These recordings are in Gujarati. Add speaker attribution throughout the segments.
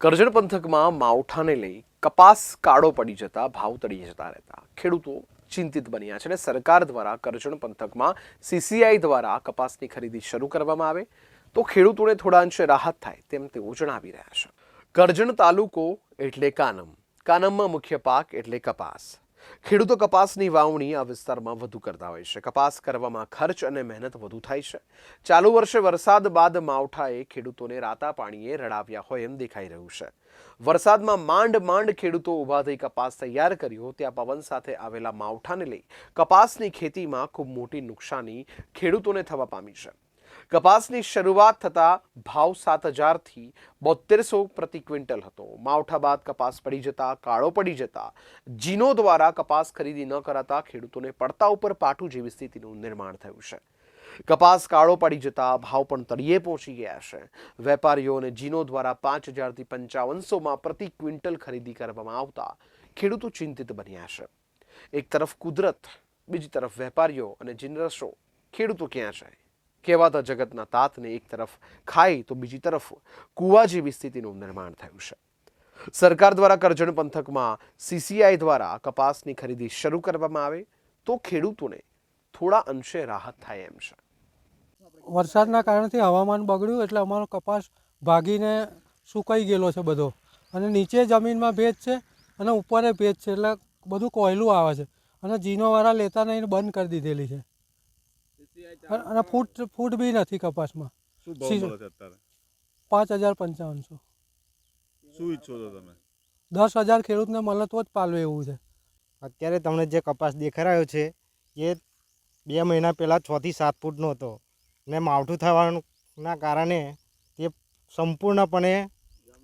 Speaker 1: કરજણ પંથકમાં માવઠાને લઈ કપાસ કાળો પડી જતા, ભાવ તળી જતા રહેતા. ખેડૂતો ચિંતિત બન્યા છે અને સરકાર દ્વારા કરજણ પંથકમાં સીસીઆઈ દ્વારા કપાસની ખરીદી શરૂ કરવામાં આવે તો ખેડૂતોને થોડા અંશે રાહત થાય તેમ તેઓ જણાવી રહ્યા છે. કરજણ તાલુકો એટલે કાનમ. કાનમમાં મુખ્ય પાક એટલે કપાસ. ખેડૂતો કપાસની વાવણી આ વિસ્તારમાં વધુ કરતા હોય છે. કપાસ કરવામાં ખર્ચ અને મહેનત વધુ થાય છે. ચાલુ વર્ષે વરસાદ બાદ માવઠાએ ખેડૂતોને રાતા પાણીએ રડાવ્યા હોય એમ દેખાઈ રહ્યું છે. વરસાદમાં માંડ માંડ ખેડૂતો ઊભા થઈ કપાસ તૈયાર કર્યો. ત્યાં પવન સાથે આવેલા માવઠાને લઈ કપાસની ખેતીમાં ખૂબ મોટી નુકસાની ખેડૂતોને થવા પામી છે. કપાસની શરૂઆત થતા ભાવ સાત હજારથી બોતેરસો પ્રતિ ક્વિન્ટલ હતો. માવઠા બાદ કપાસ પડી જતા, કાળો પડી જતા, જીનો દ્વારા કપાસ ખરીદી ન કરાતા ખેડૂતોને પડતા ઉપર પાટું જેવી સ્થિતિનું નિર્માણ થયું છે. કપાસ કાળો પડી જતા ભાવ પણ તળિયે પહોંચી ગયા છે. વેપારીઓ અને જીનો દ્વારા પાંચ હજારથી પંચાવનસોમાં પ્રતિ ક્વિન્ટલ ખરીદી કરવામાં આવતા ખેડૂતો ચિંતિત બન્યા છે. એક તરફ કુદરત, બીજી તરફ વેપારીઓ અને જીનરસો ખેડૂતો ક્યાં જાય? કહેવાતા જગતના તાતને એક તરફ ખાઈ તો બીજી તરફ કુવા જેવી સ્થિતિનું નિર્માણ થયું છે. સરકાર દ્વારા કરજણ પંથકમાં સીસીઆઈ દ્વારા કપાસની ખરીદી શરૂ કરવામાં આવે તો ખેડૂતોને થોડા અંશે રાહત થાય એમ છે.
Speaker 2: વરસાદના કારણથી હવામાન બગડ્યું એટલે અમારો કપાસ ભાગીને સુકાઈ ગયેલો છે બધો. અને નીચે જમીનમાં ભેજ છે અને ઉપરે ભેજ છે એટલે બધું કોયલું આવે છે. અને જીનોવાળા લેતા નહીં બંધ કરી દીધેલી છે. અને- ફૂટ ફૂટ બી નથી કપાસમાં.
Speaker 3: શું ભાવ મળે છે અત્યારે?
Speaker 2: પાંચ હજાર પંચાવનસો.
Speaker 3: શું ઈચ્છો છો તમે?
Speaker 2: દસ હજાર ખેડૂતને મળે તો જ પાલવે એવું છે.
Speaker 4: અત્યારે તમને જે કપાસ દેખાયો છે એ બે મહિના પહેલાં છથી સાત ફૂટનો હતો. ને માવઠું થવાના કારણે તે સંપૂર્ણપણે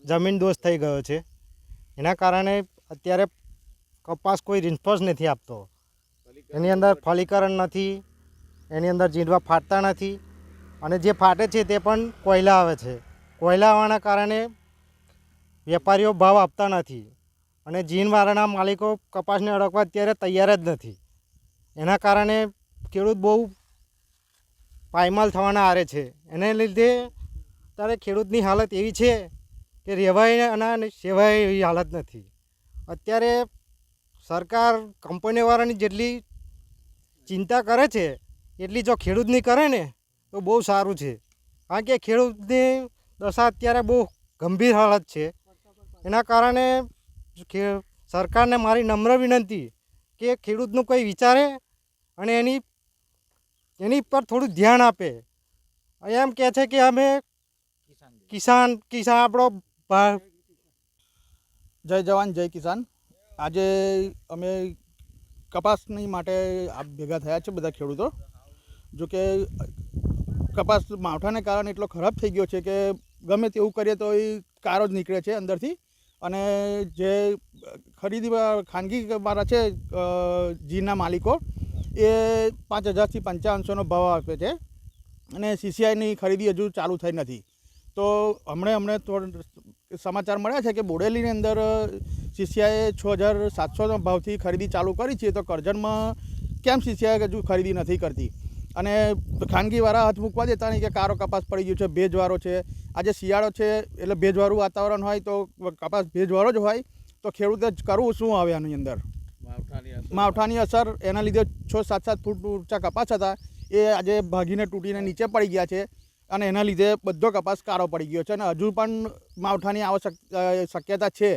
Speaker 4: જમીન દોષ થઈ ગયો છે. એના કારણે અત્યારે કપાસ કોઈ રિસ્પોન્સ નથી આપતો. એની અંદર ફલીકરણ નથી એની અંદર ઝીંડવા ફાટતા નથી અને જે ફાટે છે તે પણ કોયલા આવે છે. કોયલા આવવાના કારણે વેપારીઓ ભાવ આપતા નથી અને જીનવાળાના માલિકો કપાસને અડકવા અત્યારે તૈયાર જ નથી. એના કારણે ખેડૂત બહુ પાયમાલ થવાના આરે છે. એને લીધે અત્યારે ખેડૂતની હાલત એવી છે કે રહેવાય અને સેવાય એવી હાલત નથી. અત્યારે સરકાર કંપનીવાળાની જેટલી ચિંતા કરે છે એટલી જો ખેડૂતની કરે ને, તો બહુ સારું છે. કારણ કે ખેડૂતની દશા અત્યારે બહુ ગંભીર હાલત છે. એના કારણે સરકારને મારી નમ્ર વિનંતી કે ખેડૂતનું કંઈ વિચારે અને એની એની પર થોડું ધ્યાન આપે. એમ કહે છે કે અમે કિસાન કિસાન આપણો
Speaker 5: જય જવાન, જય કિસાન. આજે અમે કપાસની માટે ભેગા થયા છે બધા ખેડૂતો. જો કે કપાસ માવઠાને કારણે એટલો ખરાબ થઈ ગયો છે કે ગમે તેવું કરીએ તો એ કારો જ નીકળે છે અંદરથી. અને જે ખરીદી ખાનગી મારા છે જીના માલિકો, એ પાંચ હજારથી પંચાવનસોનો ભાવ આપે છે અને સીસીઆઈની ખરીદી હજુ ચાલુ થઈ નથી. તો હમણાં હમણે થોડ સમાચાર મળ્યા છે કે બોડેલીની અંદર સીસીઆઈએ છ હજાર સાતસોના ભાવથી ખરીદી ચાલુ કરી છે તો કરજણમાં કેમ સીસીઆઈ હજુ ખરીદી નથી કરતી? અને ખાનગીવાળા હાથ મૂકવા દેતા નહીં કે કારો કપાસ પડી ગયો છે ભેજવાળો છે. આજે શિયાળો છે એટલે ભેજવાળું વાતાવરણ હોય તો કપાસ ભેજવાળો જ હોય તો ખેડૂતે જ કરવું શું આવે આની અંદર? માવઠાની અસર. એના લીધે છ સાત સાત ફૂટ ઊંચા કપાસ હતા. એ આજે ભાગીને તૂટીને નીચે પડી ગયા છે અને એના લીધે બધો કપાસ કાળો પડી ગયો છે અને હજુ પણ માવઠાની આવશ્યક શક્યતા છે.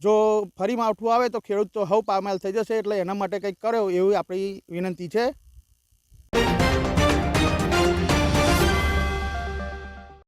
Speaker 5: જો ફરી માવઠું આવે તો ખેડૂત તો હવ પામાલ થઈ જશે એટલે એના માટે કંઈક કર્યો એવી આપણી વિનંતી છે.